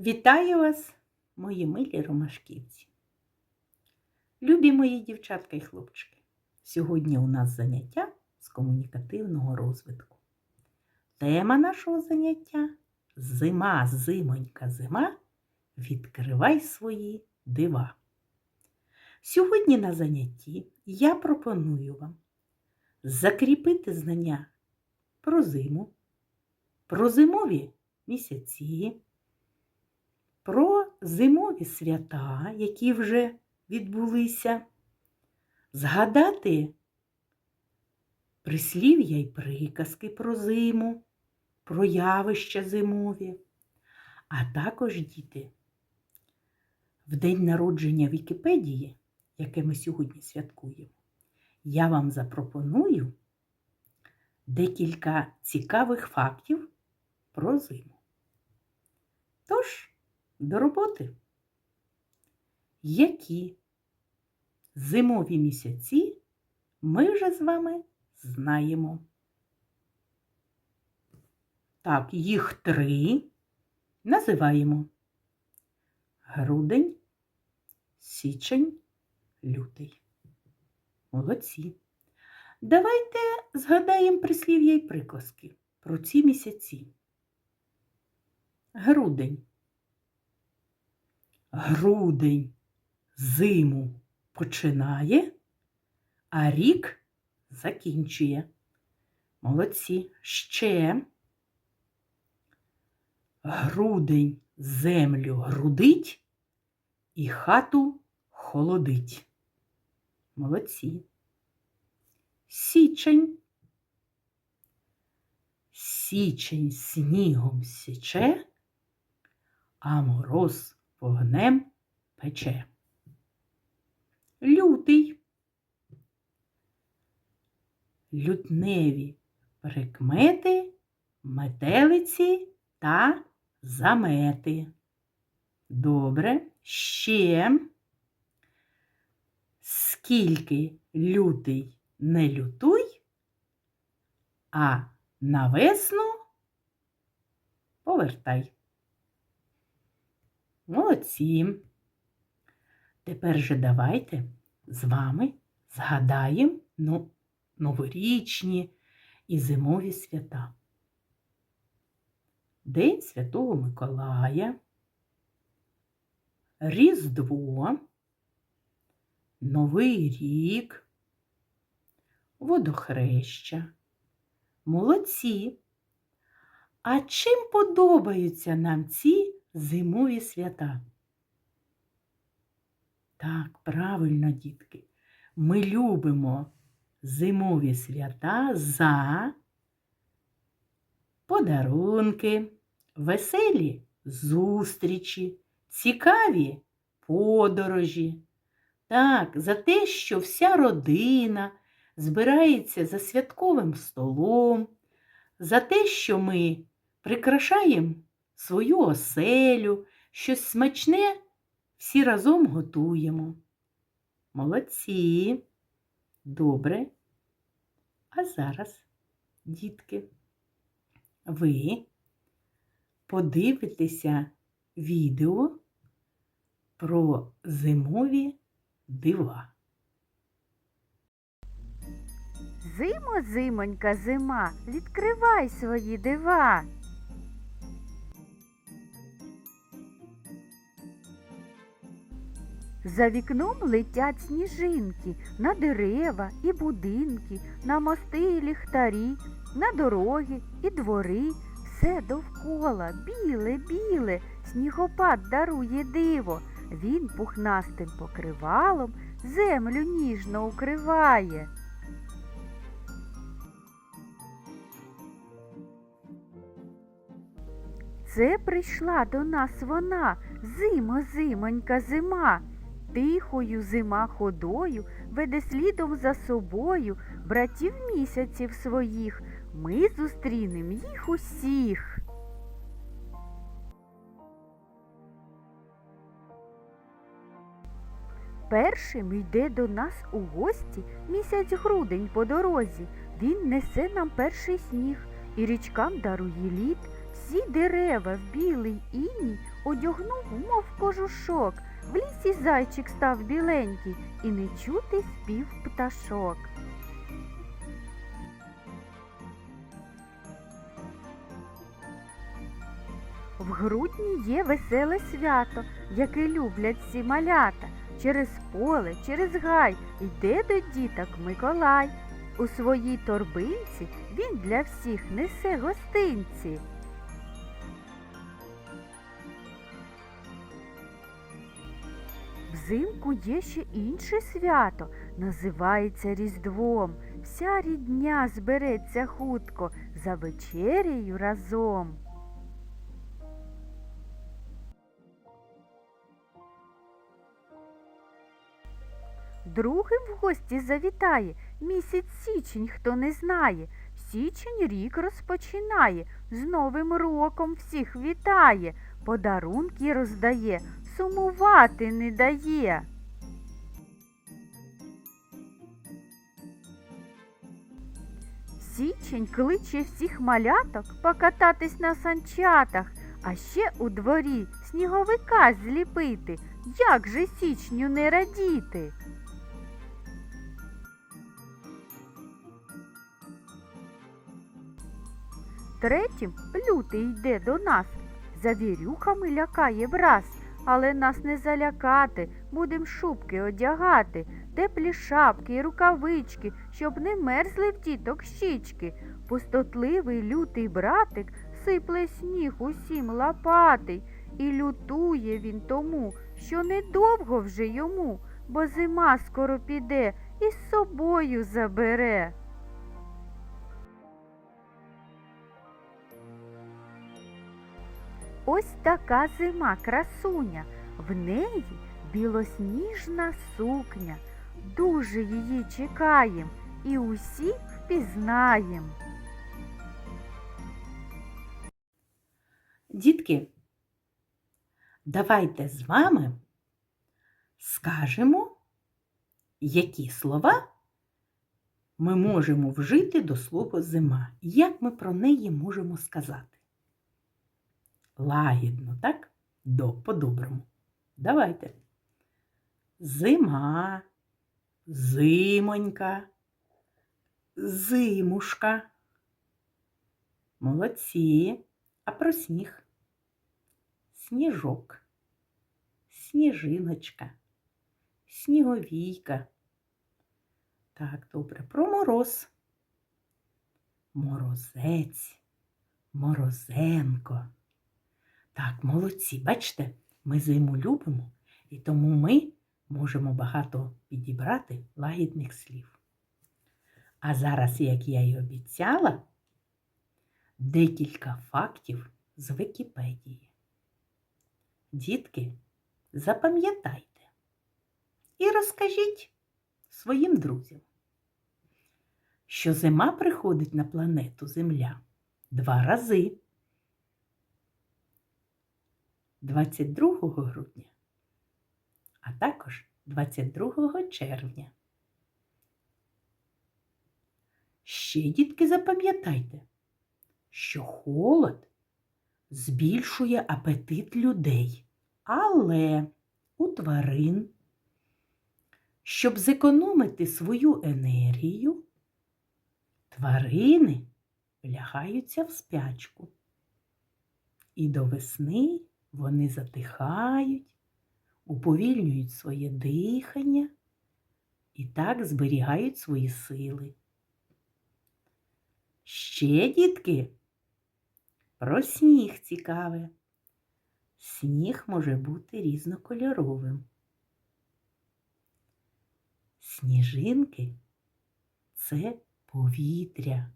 Вітаю вас, мої милі ромашківці. Любі мої дівчатка і хлопчики. Сьогодні у нас заняття з комунікативного розвитку. Тема нашого заняття зима, зимонька, зима. Відкривай свої дива. Сьогодні на занятті я пропоную вам закріпити знання про зиму, про зимові місяці про зимові свята, які вже відбулися, згадати прислів'я й приказки про зиму, про явища зимові, а також діти. В день народження Вікіпедії, яке ми сьогодні святкуємо, я вам запропоную декілька цікавих фактів про зиму. Тож, до роботи. Які зимові місяці ми вже з вами знаємо? Так, їх три називаємо грудень, січень, лютий. Молодці. Давайте згадаємо прислів'я й приказки про ці місяці. Грудень грудень зиму починає, а рік закінчує. Молодці. Ще грудень землю грудить і хату холодить. Молодці. Січень. Січень снігом січе, а мороз вогнем пече. Лютий. Лютневі прикмети, метелиці та замети. Добре, ще скільки лютий не лютуй, а на весну повертай. Молодці. Тепер же давайте з вами згадаємо ну, новорічні і зимові свята. День Святого Миколая, Різдво, Новий рік, водохреща. Молодці. А чим подобаються нам ці зимові свята? Так, правильно, дітки. Ми любимо зимові свята за подарунки, веселі зустрічі, цікаві подорожі. Так, за те, що вся родина збирається за святковим столом, за те, що ми прикрашаємо свою оселю, щось смачне всі разом готуємо. Молодці. Добре. А зараз, дітки, ви подивитеся відео про зимові дива. Зимо, зимонька, зима, відкривай свої дива. За вікном летять сніжинки на дерева і будинки, на мости і ліхтарі, на дороги і двори. Все довкола біле, біле, снігопад дарує диво. Він пухнастим покривалом землю ніжно укриває. Це прийшла до нас вона, зимо, зимонька, зима. Тихою зима ходою веде слідом за собою братів місяців своїх. Ми зустрінем їх усіх. Першим йде до нас у гості місяць грудень по дорозі. Він несе нам перший сніг і річкам дарує лід. Всі дерева в білий іній одягнув, мов кожушок. В лісі зайчик став біленький, і не чути спів пташок. В грудні є веселе свято, яке люблять всі малята. Через поле, через гай йде до діток Миколай. У своїй торбинці він для всіх несе гостинці. Взимку є ще інше свято, називається Різдвом. Вся рідня збереться хутко за вечерею разом. Другим в гості завітає місяць січень, хто не знає. Січень рік розпочинає, з Новим роком всіх вітає, подарунки роздає, сумувати не дає. Січень кличе всіх маляток покататись на санчатах, а ще у дворі сніговика зліпити. Як же січню не радіти? Третім лютий йде до нас, завірюхами лякає враз, але нас не залякати, будем шубки одягати, теплі шапки і рукавички, щоб не мерзли в діток щічки. Пустотливий лютий братик сипле сніг усім лопатий, і лютує він тому, що недовго вже йому, бо зима скоро піде і з собою забере. Ось така зима красуня, в неї білосніжна сукня. Дуже її чекаєм і усі впізнаєм. Дітки, давайте з вами скажемо, які слова ми можемо вжити до слова зима. Як ми про неї можемо сказати? Лагідно, так? До по-доброму. Давайте. Зима, зимонька, зимушка. Молодці. А про сніг? Сніжок, сніжиночка, сніговійка. Так, добре, про мороз. Морозець, морозенко. Так, молодці, бачите, ми зиму любимо, і тому ми можемо багато підібрати лагідних слів. А зараз, як я й обіцяла, декілька фактів з Вікіпедії. Дітки, запам'ятайте і розкажіть своїм друзям, що зима приходить на планету Земля два рази 22 грудня, а також 22 червня. Ще, дітки, запам'ятайте, що холод збільшує апетит людей, але у тварин, щоб зекономити свою енергію, тварини лягаються в спячку. І до весни вони затихають, уповільнюють своє дихання і так зберігають свої сили. Ще, дітки, про сніг цікаве. Сніг може бути різнокольоровим. Сніжинки це повітря.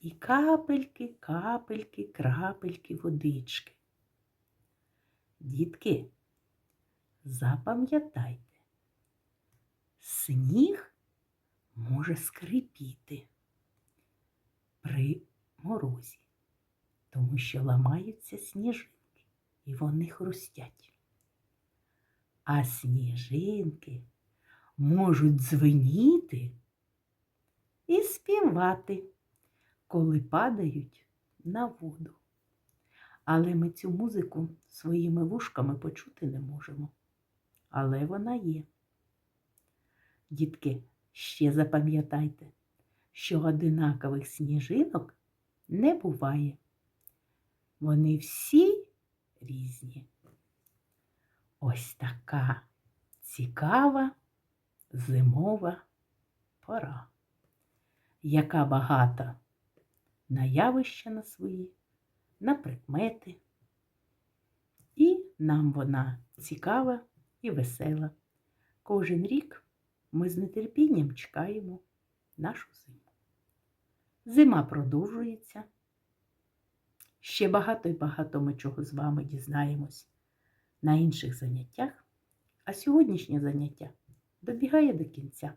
І капельки, капельки, крапельки водички. Дітки, запам'ятайте, сніг може скрипіти при морозі, тому що ламаються сніжинки і вони хрустять. А сніжинки можуть дзвеніти і співати, коли падають на воду. Але ми цю музику своїми вушками почути не можемо. Але вона є. Дітки, ще запам'ятайте, що одинакових сніжинок не буває. Вони всі різні. Ось така цікава зимова пора, яка багата на явища на свої, на прикмети. І нам вона цікава і весела. Кожен рік ми з нетерпінням чекаємо нашу зиму. Зима продовжується. Ще багато і багато ми чого з вами дізнаємось на інших заняттях, а сьогоднішнє заняття добігає до кінця.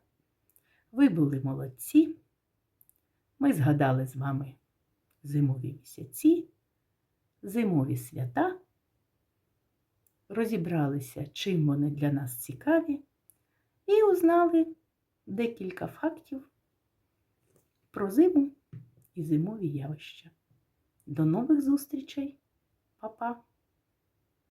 Ви були молодці. Ми згадали з вами зимові місяці, зимові свята, розібралися, чим вони для нас цікаві, і узнали декілька фактів про зиму і зимові явища. До нових зустрічей, Па-па!